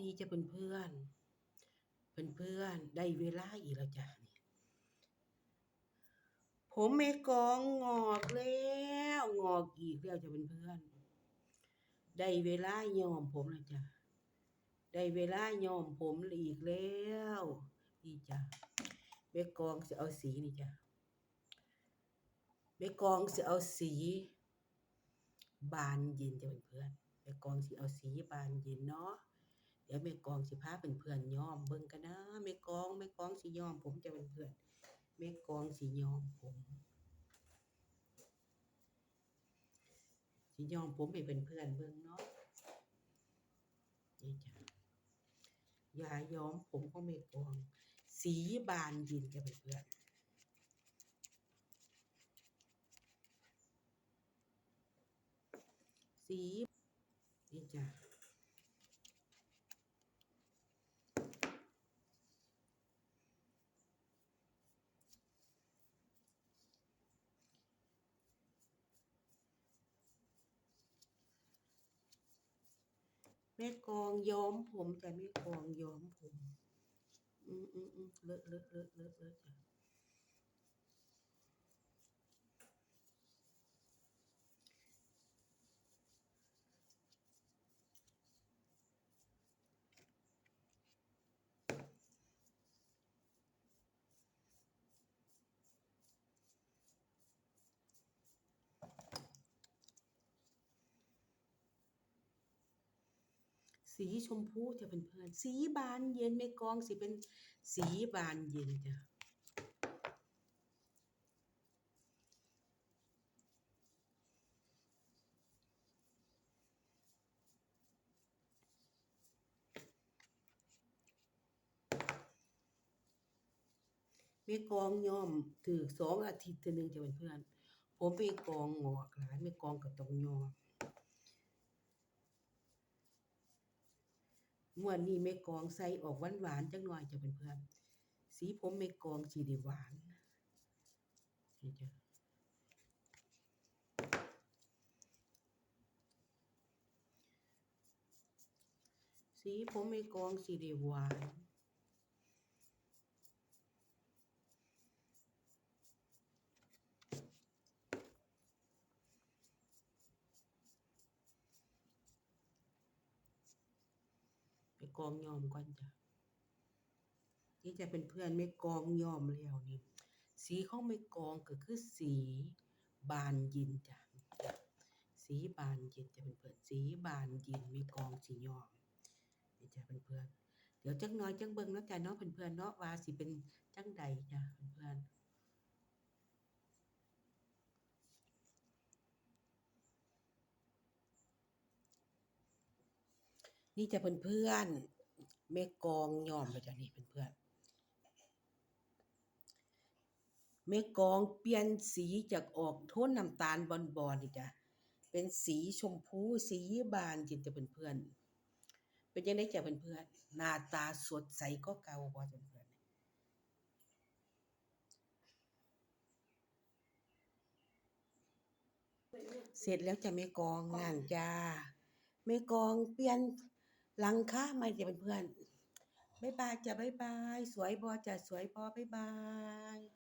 ดีจ้ะเพื่อนๆเพื่อนๆได้เวลาอีกแล้วจ้ะนี่ผมแม่กองงอกแล้วงอกอีกแล้วจ้ะเพื่อนได้เวลาย้อมผมแล้วจ้ะได้เวลาย้อมผมอีกแล้วนี่จ้ะแม่กองสิเอาสีนี่จ้ะแม่กองสิเอาสี บานเย็นจ้ะเพื่อนๆแม่กองสิเอาสีบานเย็นเนาะ เดี๋ยวแม่กองสิพาเป็นเพื่อนย้อมเบิ่งกันนะแม่กองแม่กองสิย้อม ผมจะเป็นเพื่อนแม่กองสิย้อมผมสิย้อมผมให้เพื่อนเบิ่งเนาะนี่จ้ะยาย้อมผมของแม่กอง สีบานย็นจะเป็นเพื่อนสีนี่จ้ะ แม่กองย้อมผมแต่แม่กองย้อมผม อืมอืมอืมเลอะเลอะเลอะเลอะเลอะ สีชมพูจะเป็นเพื่อนสีบานเย็นแม่กองสิเป็นสีบานเย็นจ้ะแม่กองย่อมถือสองอาทิตย์เทื่อหนึ่งจะเป็นเพื่อน ผมไปกองงอกหลายแม่กองก็ต้องยอม งวดนี้แม่กองใส่ออกหวานหวานจังหน่อยจะเป็นเพื่อนสีผมแม่กองสีดีหวานนี่จ้ะสีผมแม่กองสีดีหวาน กองยอมก่อนจ้ะนี่จะเป็นเพื่อนแม่กองยอมแล้วนี่สีของแม่กองก็คือสีบานย็นจ้ะสีบานย็นจะเป็นเพื่อนสีบานย็นแม่กองสียอมนี่จะเป็นเพื่อนเดี๋ยวจักหน้อยจังเบิงเนาะจ้ะเนาะเพื่อนๆเนาะว่าสิเป็นจังใดจ้ะเพื่อนๆนี่ นี่จะเป็นเพื่อนแม่กองยอมไปจ้ะนี่เป็นเพื่อนแม่กองเปลี่ยนสีจากออกโทนน้ำตาลบอนๆนี่จ้ะเป็นสีชมพูสีบานจริงจะเป็นเพื่อนเป็นยังไงจ้ะเป็นเพื่อนหน้าตาสดใสก็เก่าบ่จ้ะเพื่อนเสร็จแล้วจะแม่กองนั่นจ้าแม่กองเปลี่ยน หลังคาใหม่จะเป็นเพื่อนบายบายจ้ะบายบาย สวยบอจ้ะสวยบอบายบาย